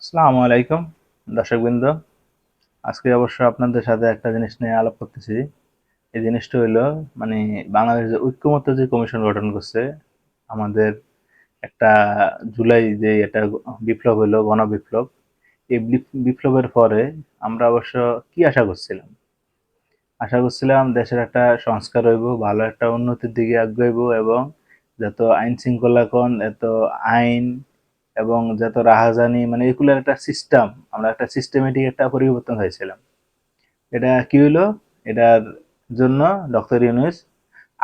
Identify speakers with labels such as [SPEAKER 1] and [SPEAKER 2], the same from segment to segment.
[SPEAKER 1] আসসালামু আলাইকুম, দর্শকবৃন্দ। আজকে অবশ্য আপনাদের সাথে একটা জিনিস নিয়ে আলাপ করতেছি। এই জিনিসটা হইল মানে বাংলাদেশ যে ঐক্যমত্য যে কমিশন গঠন করছে, আমাদের একটা জুলাই যে এটা বিপ্লব হইল গণবিপ্লব, এই বিপ- বিপ্লবের পরে আমরা অবশ্য কি আশা করছিলাম? আশা করছিলাম দেশের একটা সংস্কার হইব, ভালো একটা উন্নতির দিকে আগাইব এবং যত আইন শৃঙ্খলা কোন এত আইন এবং যত রাহাজানি মানে এগুলোর একটা সিস্টেম আমরা একটা সিস্টেমেটিক একটা পরিবর্তন হয়েছিলাম। এটা কি হলো এটার জন্য ডক্টর ইউনুস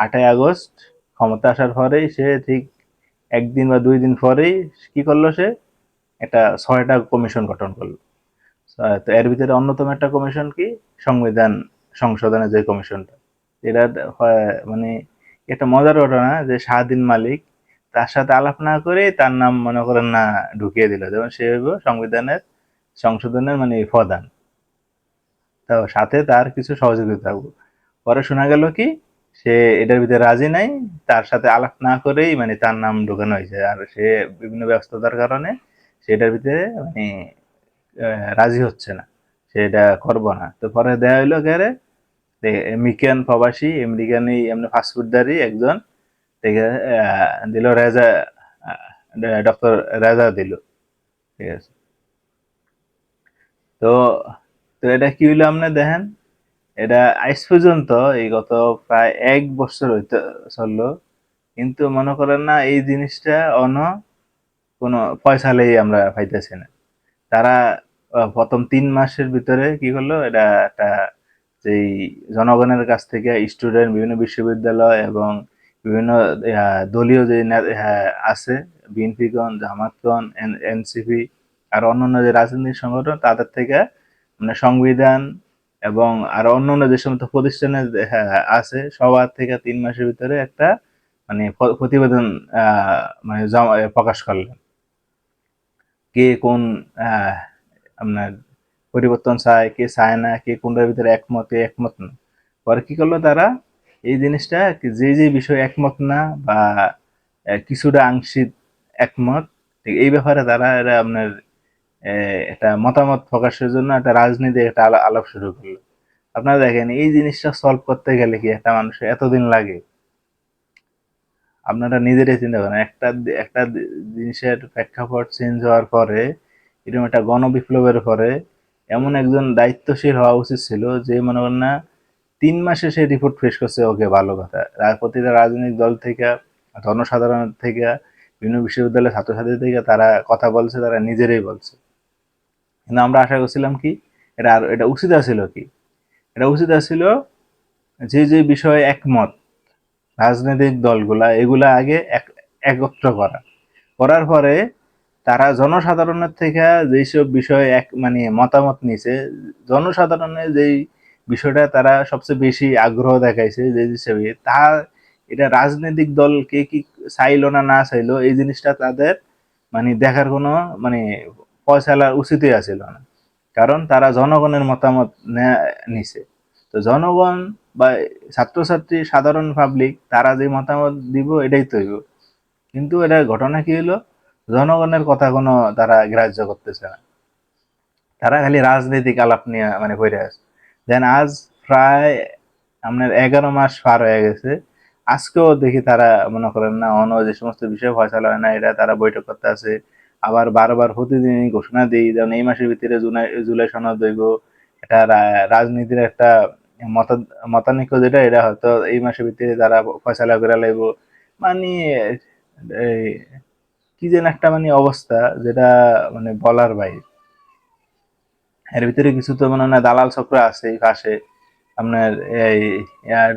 [SPEAKER 1] আটই আগস্ট ক্ষমতা আসার পরেই সে ঠিক একদিন বা দুই দিন পরেই কি করল সে? একটা ছয়টা কমিশন গঠন করল। তো এর ভিতরে অন্যতম একটা কমিশন কি? সংবিধান সংশোধনের যে কমিশনটা এটা মানে একটা মজার ঘটনা যে শাহদিন মালিক তার সাথে আলাপ না করে তার নাম মনে করেন না ঢুকিয়ে দিল। যেমন সে হইব সংবিধানের সংশোধনের মানে প্রধান। তো সাথে তার কিছু সহযোগিতা থাকব পরে শোনা গেল কি, সে এটার ভিতরে রাজি নাই, তার সাথে আলাপ না করেই মানে তার নাম ঢোকানো হয়েছে। আর সে বিভিন্ন ব্যস্ততার কারণে সেটার ভিতরে মানে রাজি হচ্ছে না। সে এটা করব না। তো পরে দেয়া হইল গেরে আমেরিকান প্রবাসী, আমেরিকানই, এমনি ফাস্টফুডদারি একজন থেকে আহ, দিল রেজা ডক্টর রেজা দিল ঠিক আছে তো তো এটা কি হইল আপনি দেখেন? এটা আজ পর্যন্ত এই গত প্রায় এক বছর হইতে চলল। কিন্তু মনে করেন না এই জিনিসটা অন কোনো পয়সালেই আমরা পাইতেছি না। তারা প্রথম তিন মাসের ভিতরে কি করল? এটা একটা যেই জনগণের কাছ থেকে স্টুডেন্ট বিভিন্ন বিশ্ববিদ্যালয় এবং বিভিন্ন দলীয় যে আছে, বিএনপিগণ, জামাতগণ এনসিপি আর অন্যান্য যে রাজনৈতিক সংগঠন, তাদের থেকে মানে সংবিধান এবং আর অন্যান্য যে সমস্ত প্রতিষ্ঠানে আছে, সবার থেকে তিন মাসের ভিতরে একটা মানে প্রতিবেদন মানে প্রকাশ করলেন। কে কোন আপনার পরিবর্তন চায়, কে চায় না, কে কোনটার ভিতরে একমত একমত না। পরে কি করল তারা? এই জিনিসটা যে যে বিষয়ে একমত না বা কিছুটা আংশিক একমত এই ব্যাপারে তারা এটা আপনার একটা মতামত প্রকাশের জন্য একটা রাজনীতি একটা আলা- আলাপ শুরু করল। আপনারা দেখেন, এই জিনিসটা সলভ করতে গেলে কি একটা মানুষের এতদিন লাগে? আপনারা নিজেরাই চিন্তা করেন, একটা একটা জিনিসের প্রেক্ষাপট চেঞ্জ হওয়ার পরে, এরকম একটা গণবিপ্লবের পরে, এমন একজন দায়িত্বশীল হওয়া উচিত ছিল যে মনে করেন না তিন মাসে সে রিপোর্ট ফেস করছে, ওকে ভালো কথা। প্রতিটা রাজনৈতিক দল থেকে জনসাধারণ থেকে, বিভিন্ন বিশ্ববিদ্যালয়ের ছাত্রছাত্রী থেকে তারা কথা বলছে, তারা নিজেরাই বলছে। কিন্তু আমরা আশা করছিলাম কি, এটা আর, এটা উচিত ছিল কি? এটা উচিত ছিল যে যে বিষয়ে একমত রাজনৈতিক দলগুলা, এগুলা আগে এক- একত্র করা। করার পরে তারা জনসাধারণের থেকে যেসব বিষয়ে এক মানে মতামত নিছে, জনসাধারণের যেই বিষয়টা তারা সবচেয়ে বেশি আগ্রহ দেখাইছে যে হিসেবে তা এটা রাজনৈতিক দল কে কি চাইলো না না চাইলো, এই জিনিসটা তাদের মানে দেখার কোনো মানে ফয়সালার উচিতই আছিল না। কারণ তারা জনগণের মতামত নিছে। তো জনগণ বা ছাত্রছাত্রী, সাধারণ পাবলিক তারা যে মতামত দিব এটাই তো কিন্তু এটা ঘটনা কি হলো জনগণের কথা কোনো তারা গ্রাহ্য করতেছে না। তারা খালি রাজনৈতিক আলাপ নিয়ে মানে পড়ে আছে। দেন আজ প্রায় আপনার এগারো মাস পার হয়ে গেছে। আজকেও দেখি তারা মনে করেন না অন্য যে সমস্ত বিষয় ফয়সালা হয় না এটা তারা বৈঠক করতে আছে আবার বারবার প্রতিদিনই ঘোষণা দিই, যেমন এই মাসের ভিতরে জুলাই সনদ দইব এটা রাজনীতির একটা মত, মতানৈক্য যেটা, এটা হয়তো এই মাসের ভিতরে তারা ফয়সালা করে লাইব। মানে কি যেন একটা মানে অবস্থা, যেটা মানে বলার বাইরে। এর ভিতরে কিছু তো মনে হয় দালাল চক্র আছে পাশে। আপনার এই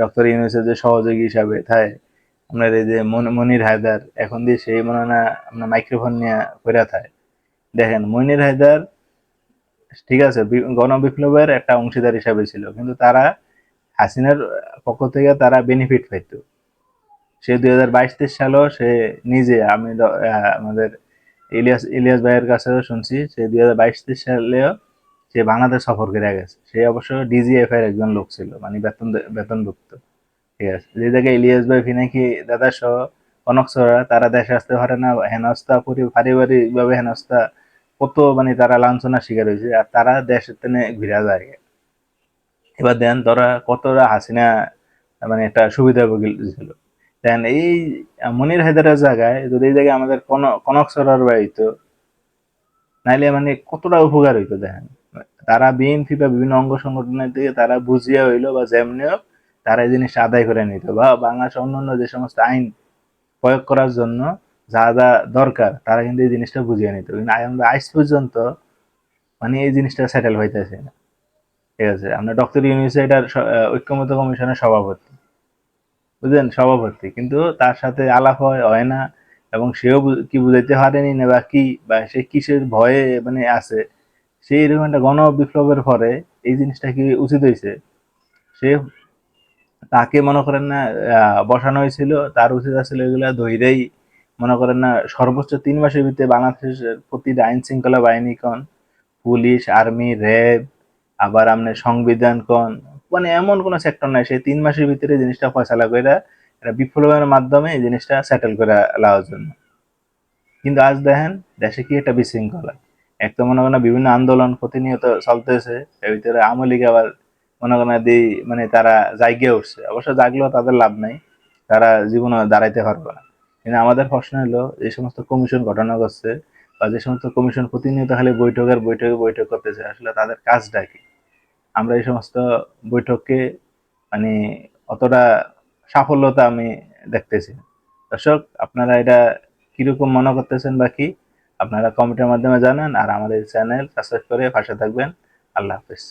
[SPEAKER 1] ডক্টর ইউনুসের যে সহযোগী হিসাবে, তাই? আপনার এই যে মনির হায়দার, এখন দিয়ে সেই মনে হয় আপনার মাইক্রোফোন নিয়ে করে থাকে দেখেন, মনির হায়দার, ঠিক আছে গণবিপ্লবের একটা অংশীদার হিসাবে ছিল, কিন্তু তারা হাসিনার পক্ষ থেকে তারা বেনিফিট পাইতো। সে দুই হাজার বাইশ, তেইশ সালেও সে নিজে, আমি আমাদের ইলিয়াস ইলিয়াস ভাইয়ের কাছেও শুনছি, সে দুই হাজার বাইশ, তেইশ সালেও সে বাংলাদেশ সফর করে গেছে। সে অবশ্য ডিজিএফ এর একজন লোক ছিল মানে বেতন বেতনভুক্ত। ঠিক আছে? যে জায়গায় ইলিয়াস ভাই, ফিনাকি দাদা সহ কনক সরা, তারা দেশে আসতে পারে না, হেনস্থা পরি পারিবারিক ভাবে হেনস্থা, কত মানে তারা লাঞ্ছনার শিকার হয়েছে, আর তারা দেশের তেনে ঘুরা যায়। এবার দেন তোরা কতটা হাসিনা মানে একটা সুবিধা ছিল দেন এই মনির হায়দারের জায়গায় যদি এই জায়গায় আমাদের কোন কনক সরার বাড়িতো, নাইলে মানে কতটা উপকার হইতো দেখেন তারা বিএনপি বা বিভিন্ন অঙ্গ সংগঠনের দিকে তারা বুঝিয়া হইল বা যেমনি হোক তারা এই জিনিসটা আদায় করে নিত বা বাংলাদেশ অন্যান্য যে সমস্ত আইন প্রয়োগ করার জন্য যা যা দরকার তারা কিন্তু এই জিনিসটা বুঝিয়ে নিত। কিন্তু আমরা আজ পর্যন্ত মানে এই জিনিসটা সেটেল হইতেছে না। ঠিক আছে, আমরা ডক্টর ইউনিভার্সিটার ঐক্যমত কমিশনের সভাপতি। বুঝলেন? সভাপতি। কিন্তু তার সাথে আলাপ হয় হয় না। এবং সেও কি বুঝাইতে পারেনি না বা কি বা সে কিসের ভয়ে মানে আছে সেই এরকম একটা গণ বিপ্লবের পরে এই জিনিসটা কি উচিত হয়েছে? সে তাকে মনে করেন না বসানো হয়েছিল, তার উচিত আসলে এগুলা ধৈরেই মনে করেন না, সর্বোচ্চ তিন মাসের ভিতরে বাংলাদেশের প্রতিটা আইন শৃঙ্খলা বাহিনী কন পুলিশ, আর্মি, র্যাব, আবার আপনার সংবিধান কন মানে এমন কোনো সেক্টর নাই সেই তিন মাসের ভিতরে জিনিসটা ফয়সালা করে একটা বিপ্লবের মাধ্যমে এই জিনিসটা সেটেল করে নেওয়ার জন্য। কিন্তু আজ দেখেন, দেশে কি একটা বিশৃঙ্খলা। এক তো মনে করেন বিভিন্ন আন্দোলন প্রতিনিয়ত চলতেছে, এর ভিতরে আওয়ামী লীগ আবার মনে করেন না দি মানে তারা জাগিয়ে উঠছে। অবশ্য জাগলেও তাদের লাভ নাই, তারা জীবনে দাঁড়াইতে পারবে না। কিন্তু আমাদের প্রশ্ন হলো এই সমস্ত কমিশন ঘটনা করছে বা যে সমস্ত কমিশন প্রতিনিয়ত খালি বৈঠকের বৈঠকে বৈঠক করতেছে, আসলে তাদের কাজটা কি? আমরা এই সমস্ত বৈঠককে মানে অতটা সাফল্যতা আমি দেখতেছি। দর্শক, আপনারা এটা কীরকম মনে করতেছেন বা কি? আপনারা কমেন্টের মাধ্যমে জানান আর আমাদের চ্যানেল সাবস্ক্রাইব করে পাশে থাকবেন। আল্লাহ হাফেজ।